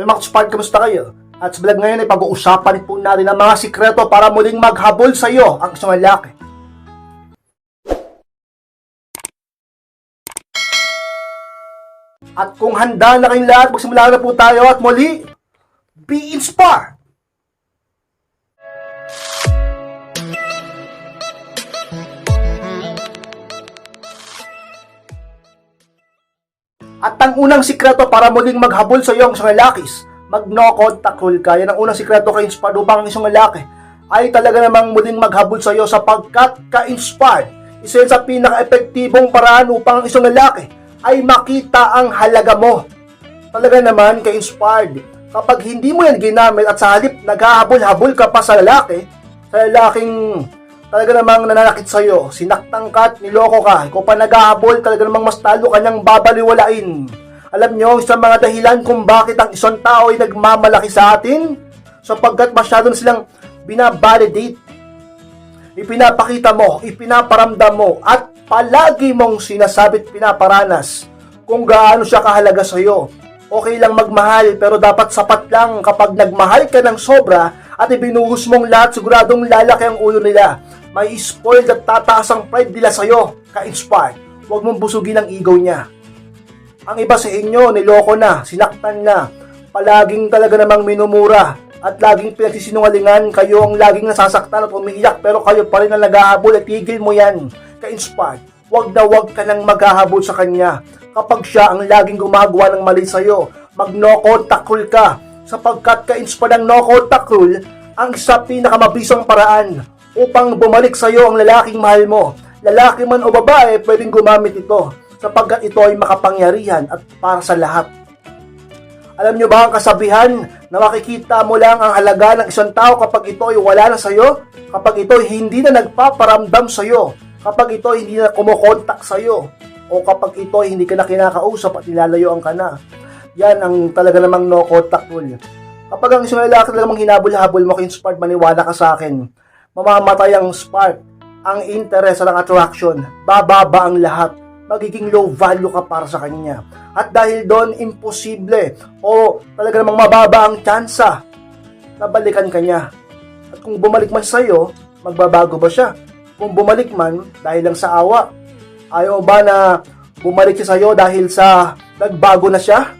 Hello mga Spark, kamusta kayo? At sa vlog ngayon ay pag-uusapan po natin ang mga sikreto para muling maghabol sa iyo ang isang lalaki. At kung handa na kayong lahat, magsimula na po tayo at muli, be inspired! At ang unang sikreto para muling maghabol sa iyo ang isang lalakis, mag no contact rule ka. Yan ang unang sikreto kay inspired upang ang isang lalaki ay talaga namang muling maghabol sa iyo sapagkat ka-inspired. Isa yan sa pinaka-epektibong paraan upang ang isang lalaki ay makita ang halaga mo. Talaga naman ka-inspired. Kapag hindi mo yan ginamit at sa halip naghahabol-habol ka pa sa lalaki, sa lalaking talaga namang nananakit sa'yo, sinaktan ka at niloko ka, ikaw pa naghahabol, talaga namang mas talo kanyang babaliwalain. Alam nyo, isang mga dahilan kung bakit ang isang tao ay nagmamalaki sa atin, sapagkat masyado na silang binabalidate, ipinapakita mo, ipinaparamdam mo, at palagi mong sinasabi at pinaparanas kung gaano siya kahalaga sa iyo. Okay lang magmahal, pero dapat sapat lang kapag nagmahal ka ng sobra at ibinuhos mong lahat, siguradong lalaki ang ulo nila. May spoiled at tataas ang pride nila sa'yo, ka-inspired. Huwag mong busugin ang ego niya. Ang iba sa inyo, niloko na, sinaktan na, palaging talaga namang minumura, at laging pinagsisinungalingan, kayo ang laging nasasaktan at umiiyak, pero kayo pa rin ang naghahabol at tigil mo yan, ka-inspired. Huwag na huwag ka nang maghahabol sa kanya. Kapag siya ang laging gumagawa ng mali sa'yo, mag no contact rule ka, sapagkat ka-inspired ang no contact rule, ang isa pinakamabisang paraan upang bumalik sa'yo ang lalaking mahal mo. Lalaki man o babae, pwedeng gumamit ito sapagkat ito ay makapangyarihan at para sa lahat. Alam nyo ba ang kasabihan na makikita mo lang ang halaga ng isang tao kapag ito ay wala na sa'yo? Kapag ito ay hindi na nagpaparamdam sa'yo? Kapag ito ay hindi na kumukontak sa'yo? O kapag ito ay hindi ka na kinakausap at nilalayuan ka na? Yan ang talaga namang no contact rule. Kapag ang isang lalaki talagang hinabol-habol mo, inspired, maniwala ka sa akin. Mamamatay ang spark, ang interest, ang attraction. Bababa ang lahat magiging low value ka para sa kanya. At dahil doon, imposible o talaga namang mababa ang tsansa na balikan ka niya. At kung bumalik man sa'yo, magbabago ba siya? Kung bumalik man dahil lang sa awa, ayaw ba na bumalik siya sa'yo dahil sa nagbago na siya?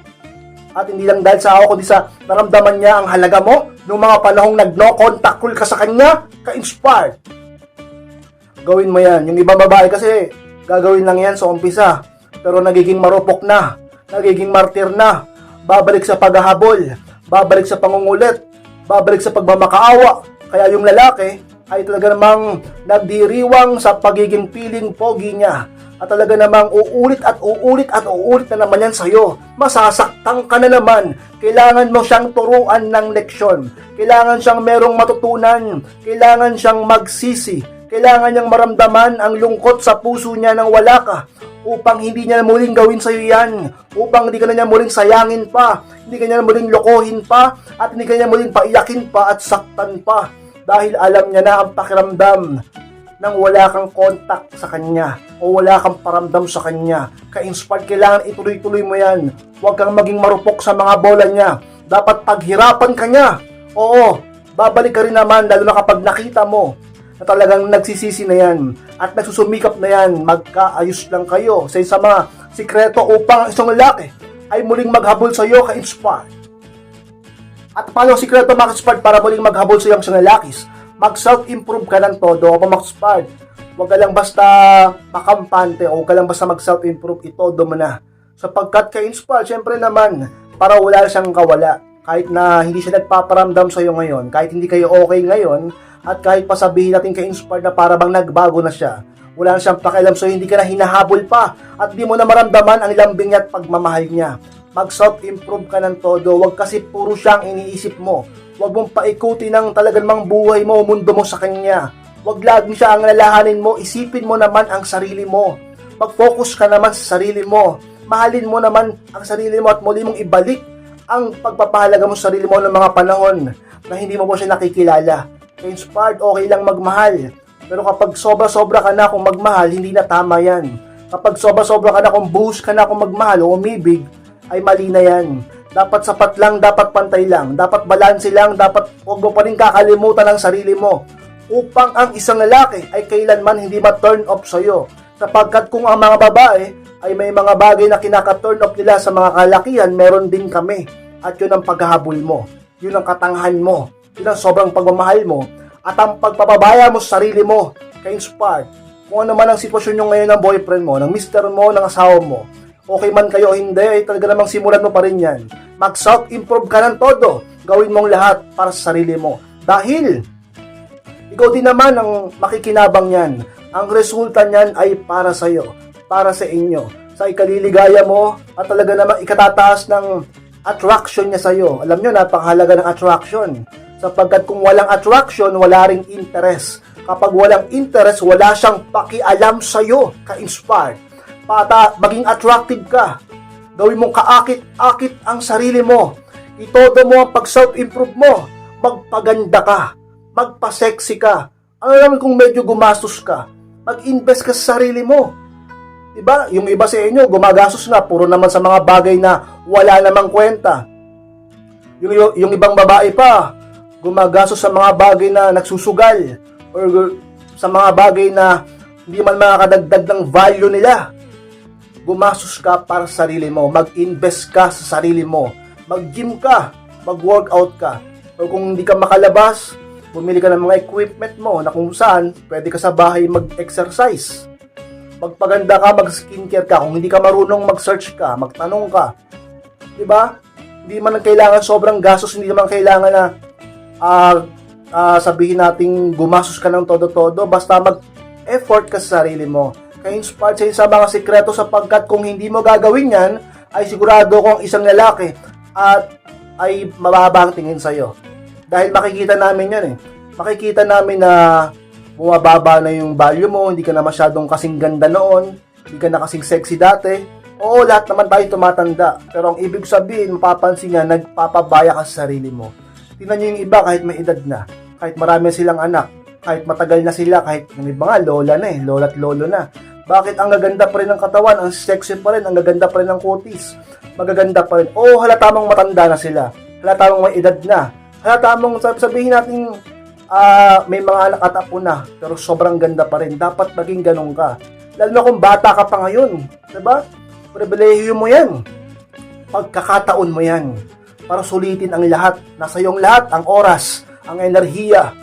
At hindi lang dahil sa awa, kundi sa naramdaman niya ang halaga mo noong mga panahong nag-no contact rule ka sa kanya, ka-inspired. Gawin mo yan. Yung ibang babae kasi, gagawin lang yan sa umpisa. Pero nagiging marupok na, nagiging martir na, babalik sa paghahabol, babalik sa pangungulit, babalik sa pagmamakaawa. Kaya yung lalaki ay talaga namang nagdiriwang sa pagiging piling pogi niya. At talaga namang uulit at uulit at uulit na naman yan sa'yo. Masasaktan ka na naman. Kailangan mo siyang turuan ng leksyon. Kailangan siyang merong matutunan. Kailangan siyang magsisi. Kailangan niyang maramdaman ang lungkot sa puso niya nang wala ka upang hindi niya muling gawin sa iyo yan, upang hindi ka na niya muling sayangin pa, hindi ka niya muling lokohin pa, at hindi ka niya muling paiyakin pa at saktan pa. Dahil alam niya na ang pakiramdam nang wala kang contact sa kanya o wala kang paramdam sa kanya. Ka-inspired, kailangan ituloy-tuloy mo yan. Huwag kang maging marupok sa mga bola niya. Dapat paghirapan ka niya. Oo, babalik ka rin naman lalo na kapag nakita mo na talagang nagsisisi na yan at nagsusumikap na yan, magkaayos lang kayo sa isa mga sikreto upang ang isang lalaki ay muling maghabol sa iyo ka-inspired. At paano sikreto mga ka-inspired para muling maghabol sa iyo ang isang lalakis? Mag-self-improve ka ng todo o mag-inspired. Huwag ka lang basta makampante o huwag ka lang basta mag-self-improve, itodo mo na. Sapagkat ka-inspired, syempre naman, para wala siyang kawala. Kahit na hindi siya nagpaparamdam sa iyo ngayon, kahit hindi kayo okay ngayon, at kahit pa sabihin natin ka-inspired na para bang nagbago na siya, wala na siyang pakialam so hindi ka na hinahabol pa at di mo na maramdaman ang lambing niya at pagmamahal niya. Mag self-improve ka ng todo, wag kasi puro siyang iniisip mo. Wag mong paikuti ng talagang mang buhay mo, mundo mo sa kanya. Wag laging siya ang lalahanin mo, isipin mo naman ang sarili mo. Mag-focus ka naman sa sarili mo. Mahalin mo naman ang sarili mo at muli mong ibalik ang pagpapahalaga mo sa sarili mo ng mga panahon na hindi mo po siya nakikilala inspired, okay lang magmahal. Pero kapag sobra-sobra ka na kung magmahal, hindi na tama yan. Kapag sobra-sobra ka na kung buhos ka na kung magmahal o umibig, ay mali na yan. Dapat sapat lang, dapat pantay lang, dapat balanse lang, dapat huwag mo pa rin kakalimutan ang sarili mo upang ang isang lalaki ay kailanman hindi ma-turn off sa'yo. Sapagkat kung ang mga babae ay may mga bagay na kinaka-turn off nila sa mga kalakihan, meron din kami. At yun ang paghahabol mo. Yun ang katanghan mo. Yun ang sobrang pagmamahal mo. At ang pagpapabaya mo sa sarili mo, ka-inspired. Kung ano man ang sitwasyon nyo ngayon ng boyfriend mo, ng mister mo, ng asawa mo, okay man kayo o hindi, ay talaga namang simulan mo pa rin yan. Mag-self-improve ka ng todo. Gawin mong lahat para sa sarili mo. Dahil, ikaw din naman ang makikinabang yan. Ang resulta niyan ay para sa iyo, para sa inyo. Sa ikaliligaya mo at talaga namang ikatataas ng attraction niya sa iyo. Alam niyo, napakahalaga ng attraction. Sapagkat kung walang attraction, wala ring interest. Kapag walang interest, wala siyang pakialam sa iyo, ka-inspired. Pata, maging attractive ka. Gawin mong kaakit-akit ang sarili mo. Itodo mo ang pag-self-improve mo. Magpaganda ka. Magpa-sexy ka. Ang alam kung medyo gumastos ka, mag-invest ka sa sarili mo. Diba? Yung iba sa inyo, gumagastos na, puro naman sa mga bagay na wala namang kwenta. Yung, yung ibang babae pa, gumagastos sa mga bagay na nagsusugal or sa mga bagay na hindi man makakadagdag ng value nila. Gumastos ka para sa sarili mo, mag-invest ka sa sarili mo, mag-gym ka, mag-workout ka. O kung hindi ka makalabas, bumili ka ng mga equipment mo na kung saan pwede ka sa bahay mag-exercise. Magpaganda ka, mag-skincare ka. Kung hindi ka marunong mag-search ka, magtanong ka. 'Di ba? Hindi man kailangan sobrang gastos, hindi naman kailangan na ah ah, sabihin nating gumastos ka ng todo-todo, basta mag-effort ka sa sarili mo. Kaya inspired sa sa mga sikreto sapagkat kung hindi mo gagawin yan, ay sigurado kong isang lalaki at ay mababa ang tingin sa'yo. Dahil makikita namin yan eh. Makikita namin na bumababa na yung value mo, hindi ka na masyadong kasing ganda noon, hindi ka na kasing sexy dati. Oo, lahat naman tayo tumatanda. Pero ang ibig sabihin, mapapansin niya, nagpapabaya ka sa sarili mo. Tingnan niyo yung iba kahit may edad na, kahit marami silang anak, kahit matagal na sila, kahit yung iba nga, lola na eh, lola at lolo na. Bakit ang gaganda pa rin ng katawan, ang sexy pa rin, ang gaganda pa rin ng kutis, magaganda pa rin. Oo, halata mong matanda na sila, halata mong may edad na, halata mong sab- sabihin natin ah, may mga anak at apo na, pero sobrang ganda pa rin. Dapat maging ganun ka. Lalo na kung bata ka pa ngayon, 'di ba? Pribilehiyo mo 'yan. Pagkakataon mo 'yan para sulitin ang lahat. Nasa iyong lahat ang oras, ang enerhiya,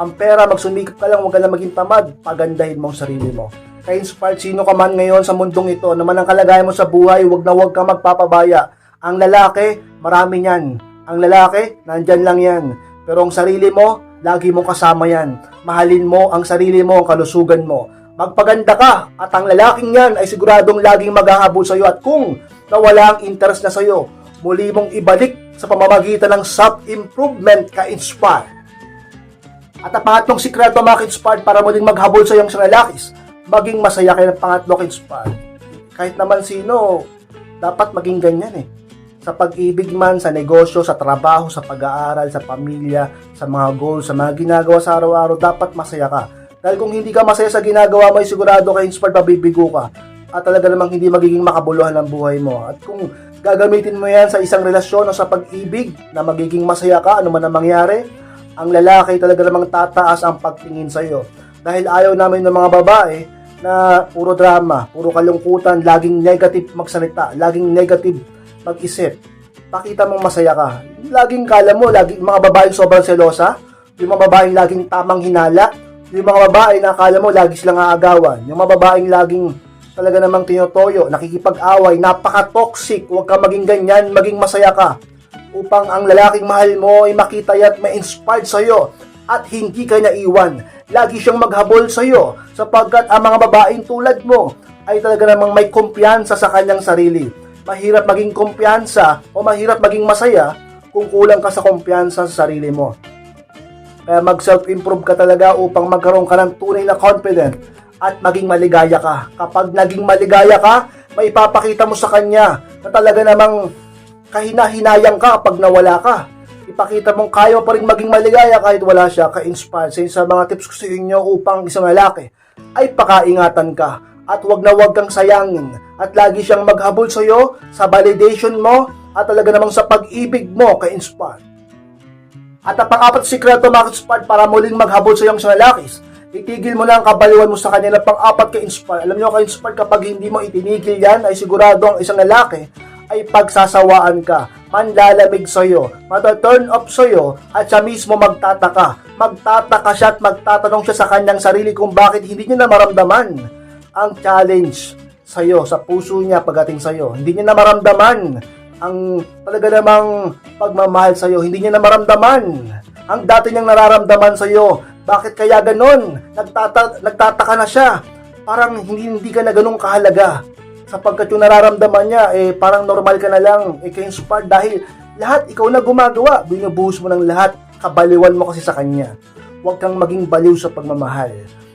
ang pera, magsumikap ka lang, huwag ka lang maging tamad, pagandahin mo ang sarili mo. Kaya inspired sino ka man ngayon sa mundong ito, naman ang kalagayan mo sa buhay, huwag na huwag ka magpapabaya. Ang lalaki, marami niyan. Ang lalaki, nandyan lang yan. Pero ang sarili mo, lagi mo kasama yan. Mahalin mo ang sarili mo, ang kalusugan mo. Magpaganda ka at ang lalaking yan ay siguradong laging maghahabol sa iyo at kung nawala ang interest na sa iyo, muli mong ibalik sa pamamagitan ng self-improvement ka-inspire. At ang pangatlong sikreto mga inspired para muling maghabol sa iyong mga lalakis, maging masaya kayo ng pangatlo inspired. Kahit naman sino, dapat maging ganyan eh. Sa pag-ibig man, sa negosyo, sa trabaho, sa pag-aaral, sa pamilya, sa mga goals, sa mga ginagawa sa araw-araw, dapat masaya ka. Dahil kung hindi ka masaya sa ginagawa mo, sigurado ka inspired, mabibigo ka. At talaga namang hindi magiging makabuluhan ang buhay mo. At kung gagamitin mo yan sa isang relasyon o sa pag-ibig na magiging masaya ka, ano man ang mangyari, ang lalaki talaga namang tataas ang pagtingin sa iyo. Dahil ayaw namin ng mga babae na puro drama, puro kalungkutan, laging negative magsalita, laging negative mag-isip. Pakita mong masaya ka. Laging kala mo, laging mga babaeng sobrang selosa, yung mga babaeng laging tamang hinala, yung mga babae na akala mo lagi silang aagawan, yung mga babaeng laging talaga namang tinotoyo, nakikipag-away, napaka-toxic, huwag ka maging ganyan, maging masaya ka upang ang lalaking mahal mo ay makita at ma-inspired sa iyo at hindi ka naiwan. Lagi siyang maghabol sa iyo sapagkat ang mga babaeng tulad mo ay talaga namang may kumpiyansa sa kanyang sarili. Mahirap maging kumpiyansa o mahirap maging masaya kung kulang ka sa kumpiyansa sa sarili mo. Kaya mag-self-improve ka talaga upang magkaroon ka ng tunay na confident at maging maligaya ka. Kapag naging maligaya ka, may ipapakita mo sa kanya na talaga namang kahina-hinayang ka pag nawala ka. Ipakita mong kaya pa rin maging maligaya kahit wala siya, ka-inspired. Sa mga tips ko sa inyo upang isang lalaki ay pakaingatan ka at wag na wag kang sayangin at lagi siyang maghabol sa iyo sa validation mo at talaga namang sa pag-ibig mo kay Inspired. At ang pang-apat sikreto mga ka-inspired para muling maghabol sa iyong mga lalakis, itigil mo na ang kabaliwan mo sa kanya na pang-apat ka-inspired. Alam niyo ka-inspired kapag hindi mo itinigil yan ay sigurado ang isang lalaki ay pagsasawaan ka, manlalamig sa'yo, mata-turn off sa'yo at siya mismo magtataka. Magtataka siya at magtatanong siya sa kanyang sarili kung bakit hindi niya na maramdaman ang challenge sa'yo, sa puso niya pagdating sa'yo. Hindi niya na maramdaman ang talaga namang pagmamahal sa'yo. Hindi niya na maramdaman ang dati niyang nararamdaman sa'yo. Bakit kaya ganon? Nagtata- nagtataka na siya. Parang hindi, hindi ka na ganun kahalaga. Sapagkat yung nararamdaman niya, eh, parang normal ka na lang. Eh, kayo inspired dahil lahat ikaw na gumagawa. Binubuhos mo ng lahat. Kabaliwan mo kasi sa kanya. Huwag kang maging baliw sa pagmamahal.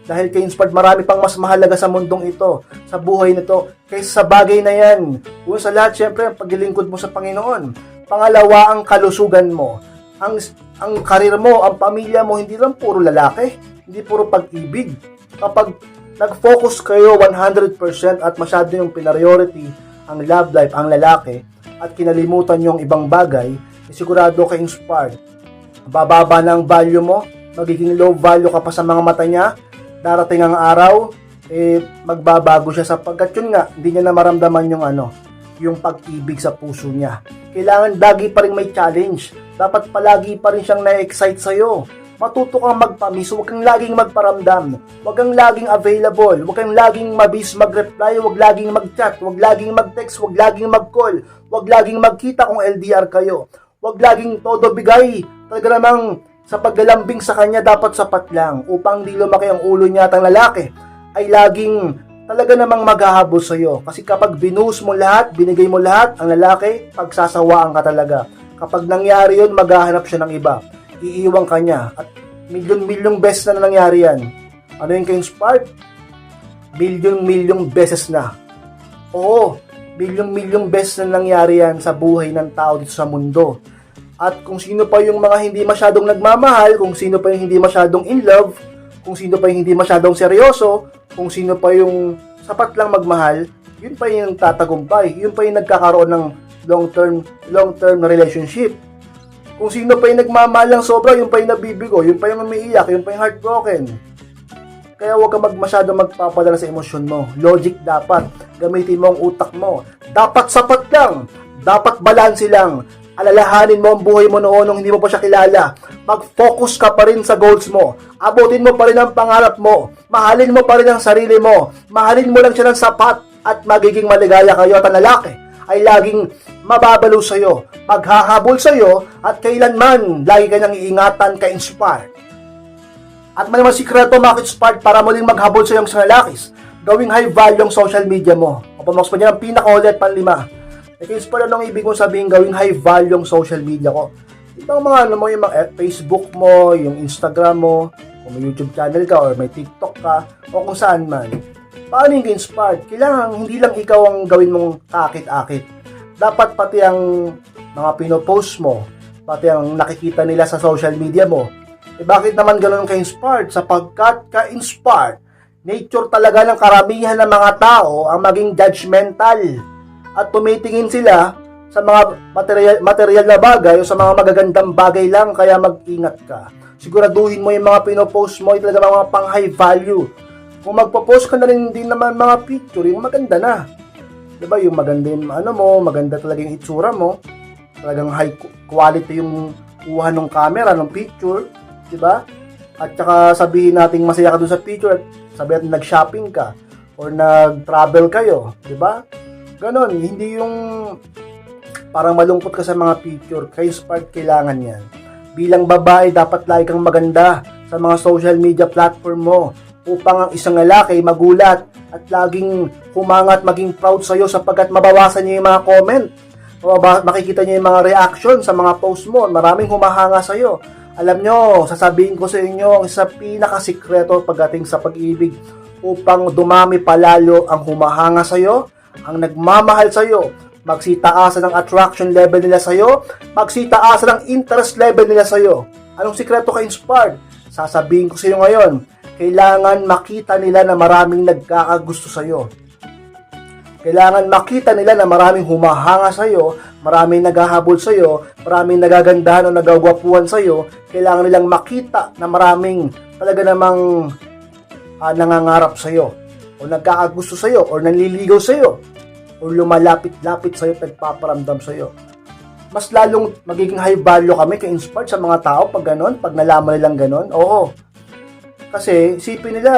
Dahil kay Inspired, marami pang mas mahalaga sa mundong ito, sa buhay na to, kaysa sa bagay na yan. Una sa lahat, syempre, ang paglilingkod mo sa Panginoon. Pangalawa, ang kalusugan mo. Ang, ang karir mo, ang pamilya mo, hindi lang puro lalaki, hindi puro pag-ibig. Kapag nag-focus kayo 100% at masyado yung priority ang love life, ang lalaki, at kinalimutan yung ibang bagay, sigurado kay Inspired. Bababa na ang value mo, magiging low value ka pa sa mga mata niya, darating ang araw, eh, magbabago siya sapagkat yun nga, hindi niya na maramdaman yung ano, yung pag-ibig sa puso niya. Kailangan lagi pa rin may challenge. Dapat palagi pa rin siyang na-excite sa'yo. Matuto kang magpamis, huwag kang laging magparamdam. Huwag kang laging available. Huwag kang laging mabis mag-reply. Huwag laging mag-chat. Huwag laging mag-text. Huwag laging mag-call. Huwag laging magkita kung LDR kayo. Huwag laging todo bigay. Talaga namang sa paglalambing sa kanya dapat sapat lang upang di lumaki ang ulo niya at ang lalaki ay laging talaga namang maghahabol sa iyo. Kasi kapag binuhos mo lahat, binigay mo lahat, ang lalaki, pagsasawaan ka talaga. Kapag nangyari yun, maghahanap siya ng iba. Iiwan ka niya. At milyon-milyong beses na nangyari yan. Ano yung ka-inspired? Milyon-milyong beses na. Oo, milyong-milyong beses na nangyari yan sa buhay ng tao dito sa mundo. At kung sino pa yung mga hindi masyadong nagmamahal, kung sino pa yung hindi masyadong in love, kung sino pa yung hindi masyadong seryoso, kung sino pa yung sapat lang magmahal, yun pa yung tatagumpay. Yun pa yung nagkakaroon ng long-term long-term na relationship. Kung sino pa yung nagmamahal lang sobra, yun pa yung nabibigo, yun pa yung umiiyak, yun pa yung heartbroken. Kaya huwag ka mag masyado magpapadala sa emosyon mo. Logic dapat. Gamitin mo ang utak mo. Dapat sapat lang. Dapat balanse lang. Alalahanin mo ang buhay mo noon nung hindi mo pa siya kilala. Mag-focus ka pa rin sa goals mo. Abutin mo pa rin ang pangarap mo. Mahalin mo pa rin ang sarili mo. Mahalin mo lang siya ng sapat at magiging maligaya kayo at ang lalaki ay laging mababalo sa'yo, maghahabol sa'yo at kailanman lagi kanyang iingatan ka-inspired. At mga sikreto makit-spark para muling maghabol sa iyong mga lalakis. Gawing high value ang social media mo. O pamakas pa niya ang pinaka-ulit panlima. Nag-inspire anong ibig mong sabihin gawing high value ang social media ko. Ibang mga ano mo, yung mga Facebook mo, yung Instagram mo, kung may YouTube channel ka or may TikTok ka, o kung saan man. Paano yung inspired? Kailangan hindi lang ikaw ang gawin mong kakit-akit. Dapat pati ang mga pinopost mo, pati ang nakikita nila sa social media mo, eh bakit naman ganun ka-inspired? Sapagkat ka-inspired, nature talaga ng karamihan ng mga tao ang maging judgmental at tumitingin sila sa mga material, material na bagay o sa mga magagandang bagay lang kaya mag-ingat ka. Siguraduhin mo yung mga pinopost mo, yung talaga mga pang high value. Kung magpo-post ka na rin din naman mga picture, yung maganda na. 'Di ba Yung maganda yung ano mo, maganda talaga yung itsura mo. Talagang high quality yung kuha ng camera, ng picture. 'di ba? At saka sabihin nating masaya ka dun sa picture at sabihin natin nag-shopping ka or nag-travel kayo, 'di ba? Ganon, hindi yung parang malungkot ka sa mga picture, kayo spark kailangan yan. Bilang babae, dapat lagi kang maganda sa mga social media platform mo upang ang isang lalaki magulat at laging humangat maging proud sa'yo sapagkat mabawasan niya yung mga comment. Makikita niya yung mga reaction sa mga post mo. Maraming humahanga sa'yo. Alam nyo, sasabihin ko sa inyo ang isa pinakasikreto pagdating sa pag-ibig upang dumami palalo ang humahanga sa'yo, ang nagmamahal sa'yo, magsitaasan ang attraction level nila sa'yo, magsitaasan ang interest level nila sa'yo. Anong sikreto ka inspired? Sasabihin ko sa iyo ngayon, kailangan makita nila na maraming nagkakagusto sa'yo. Kailangan makita nila na maraming humahanga sa'yo, maraming naghahabol sa'yo, maraming nagagandahan o nagagwapuhan sa'yo, kailangan nilang makita na maraming talaga namang ah, nangangarap sa'yo, o nagkakagusto sa'yo, o nanliligaw sa'yo, o lumalapit-lapit sa'yo, at nagpaparamdam sa'yo. Mas lalong magiging high value kami ka-inspired sa mga tao pag ganon, pag nalaman nilang ganon. Oo. Kasi, isipin nila,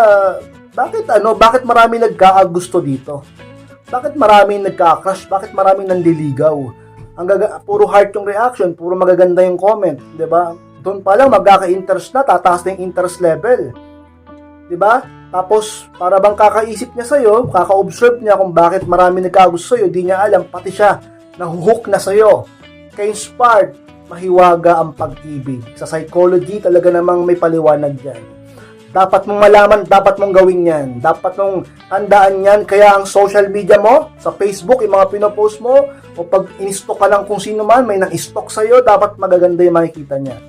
bakit ano, bakit marami nagkakagusto dito? Bakit maraming nagka-crush? Bakit maraming nanliligaw? Ang gaga, puro heart yung reaction, puro magaganda yung comment, 'di ba? Doon pa lang magkaka-interest na, tataas na yung interest level. 'Di ba? Tapos para bang kakaisip niya sa iyo, kaka-observe niya kung bakit marami nagkagusto sa iyo, di niya alam pati siya nahuhook na sa iyo. Ka-inspired, mahiwaga ang pag-ibig. Sa psychology talaga namang may paliwanag diyan dapat mong malaman, dapat mong gawin yan. Dapat mong tandaan yan. Kaya ang social media mo, sa Facebook, yung mga pinopost mo, o pag in-stock ka lang kung sino man, may nang-stock sa'yo, dapat magaganda yung makikita niya.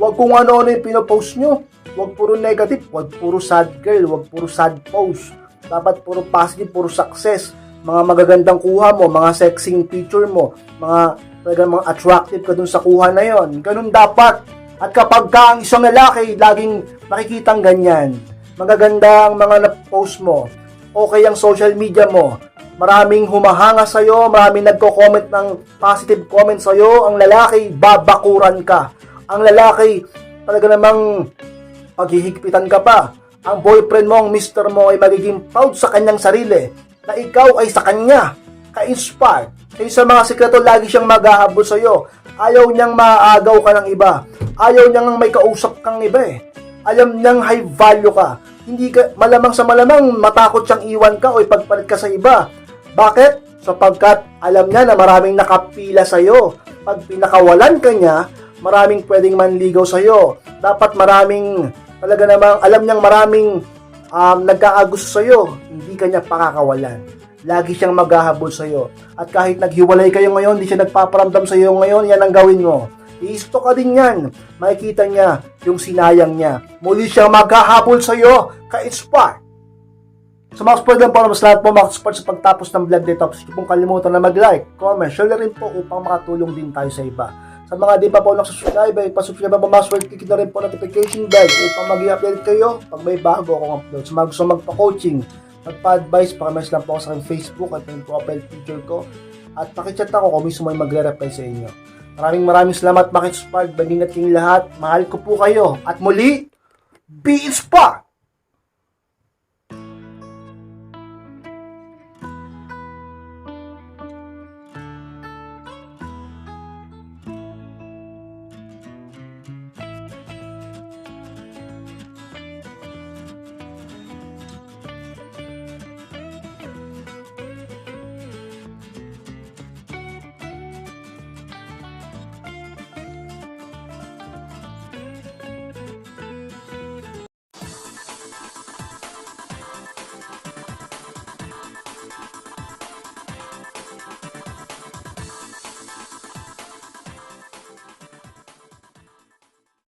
Huwag kung ano-ano yung pinopost nyo. Huwag puro negative, huwag puro sad girl, huwag puro sad post. Dapat puro positive, puro success. Mga magagandang kuha mo, mga sexing picture mo, mga talagang mga attractive ka dun sa kuha na yon. Ganun dapat. At kapag ka ang isang lalaki, laging makikitang ganyan, magaganda ang mga na-post mo, okay ang social media mo, maraming humahanga sa'yo, maraming nagko-comment ng positive comment sa'yo, ang lalaki, babakuran ka. Ang lalaki, talaga namang paghihigpitan ka pa. Ang boyfriend mo, ang mister mo ay magiging proud sa kanyang sarili na ikaw ay sa kanya ka-inspire. Kaya sa mga sikreto, lagi siyang maghahabol sa'yo. Ayaw niyang maagaw ka ng iba. Ayaw niyang may kausap kang iba eh. Alam niyang high value ka. Hindi ka, malamang sa malamang, matakot siyang iwan ka o ipagpalit ka sa iba. Bakit? Sapagkat alam niya na maraming nakapila sa'yo. Pag pinakawalan ka niya, maraming pwedeng manligaw sa'yo. Dapat maraming, talaga namang, alam niyang maraming um, nagkakagusto sa'yo. Hindi ka niya pakakawalan lagi siyang maghahabol sa iyo. At kahit naghiwalay kayo ngayon, di siya nagpaparamdam sa iyo ngayon, yan ang gawin mo. I-stock ka din yan. Makikita niya yung sinayang niya. Muli siyang maghahabol sa iyo, ka-inspire. Sa mga support lang po, mas lahat po mga support sa pagtapos ng vlog. Tapos hindi pong kalimutan na mag-like, comment, share rin po upang makatulong din tayo sa iba. Sa mga di pa po nakasubscribe, ay pasubscribe pa password, click na rin po notification bell upang mag-i-update kayo pag may bago akong upload. Sa mga gusto magpa-coaching, magpa-advise, pakimess lang po ako sa aking Facebook at yung profile picture ko. At pakichat ako kung mismo ay magre-reply sa inyo. Maraming maraming salamat, Makit Spark. Mag-ingat kayong lahat. Mahal ko po kayo. At muli, be inspired!